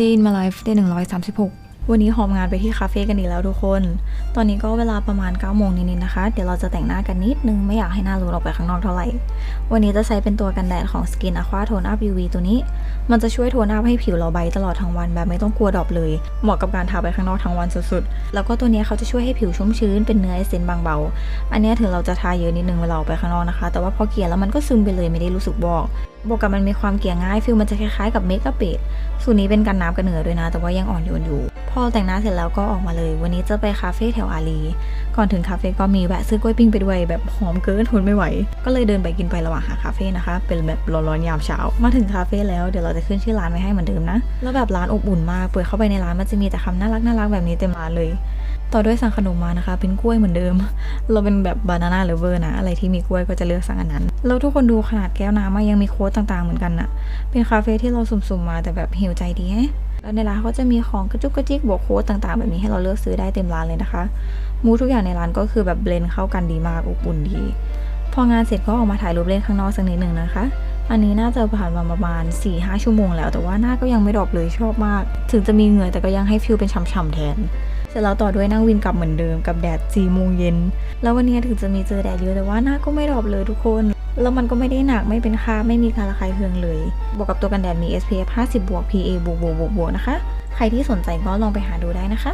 Day in my life day 136วันนี้หอมงานไปที่คาเฟ่กันอีกแล้วทุกคน ตอนนี้ก็เวลาประมาณ9โมงนิดๆนะคะ เดี๋ยวเราจะแต่งหน้ากันนิดนึง ไม่อยากให้หน้ารูดออกไปข้างนอกเท่าไหร่ วันนี้จะใช้เป็นตัวกันแดดของ Skin Aqua Tone Up UV ตัวนี้ มันจะช่วยโทนอัพให้ผิวเราใบตลอดทั้งวันแบบไม่ต้องกลัวดรอปเลย เหมาะกับการทาไปข้างนอกทั้งวันสุดๆ แล้วก็ตัวนี้เขาจะช่วยให้ผิวชุ่มชื้นเป็นเนื้อเอเซนต์บางเบา อันนี้ถึงเราจะทาเยอะนิดนึงเวลาออกไปข้างนอกนะคะ แต่ว่าพอเกลี่ยแล้วมันก็ซึมไปเลยไม่ได้รู้สึกบอก บวกกับมันมีความเกลี่ยง่ายฟิลมันจะคล้ายๆกับเมคอัพเบสสูตรนี้เป็นกันน้ำกันเหนือด้วยนะ แต่ว่ายังอ่อนโยนอยู่ พอแต่งหน้าเสร็จแล้วก็ออกมาเลย วันนี้จะไปคาเฟ่แถวอารีก่อนถึงคาเฟ่ก็มีแวะซื้อกล้วยปิ้งไปด้วยแบบหอมเกินทนไม่ไหว ก็เลยเดินไปกินไประหว่างหาคาเฟ่นะคะ เป็นแบบร้อนๆยามเช้า มาถึงคาเฟ่แล้วเดี๋ยวเราจะขึ้นชื่อร้านไว้ให้เหมือนเดิมนะ แล้วแบบร้านอบอุ่นมาก เปิดเข้าไปในร้านมันจะมีแต่คำน่ารักน่ารักแบบนี้เต็มร้านเลย ต่อด้วยสั่งขนมมานะคะ เป็นกล้วยเหมือนเดิม เราเป็นแบบบานาน่าเลเวอร์นะ อะไรที่มีกล้วยก็จะเลือกสั่งอันนั้น แล้วทุกคนดูขนาดแก้วน้ำอะยังมีโค้ดต่างๆเหมือนกันน่ะเป็นคาเฟ่ที่เราสุ่มๆมาแต่แบบหิวใจดีแฮะแล้วในร้านเขาจะมีของกระจุกกระจิกบวกโค้ดต่างๆ แบบนี้ให้เราเลือกซื้อได้เต็มร้านเลยนะคะ มูทุกอย่างในร้านก็คือแบบเบลนเข้ากันดีมากอบอุ่นดี พองานเสร็จก็ออกมาถ่ายรูปเล่นข้างนอกสักนิดหนึ่งนะคะ อันนี้น่าจะผ่านมาประมาณ 4-5 ชั่วโมงแล้ว แต่ว่าหน้าก็ยังไม่ดรอปเลยชอบมาก ถึงจะมีเหงื่อแต่ก็ยังให้ฟิลเป็นฉ่ำๆแทน สร็จแล้วต่อด้วยนั่งวินกลับเหมือนเดิมกับแดด4โมงเย็น แล้ววันนี้ถึงจะมีเจอแดดเยอะแต่ว่าหน้าก็ไม่ดรอบเลยทุกคน แล้วมันก็ไม่ได้หนักไม่เป็นค่าไม่มีการระคายเคืองเลย บวกกับตัวกันแดดมี SPF 50บวก PA บวกบวกบวกบวกนะคะ ใครที่สนใจก็ลองไปหาดูได้นะคะ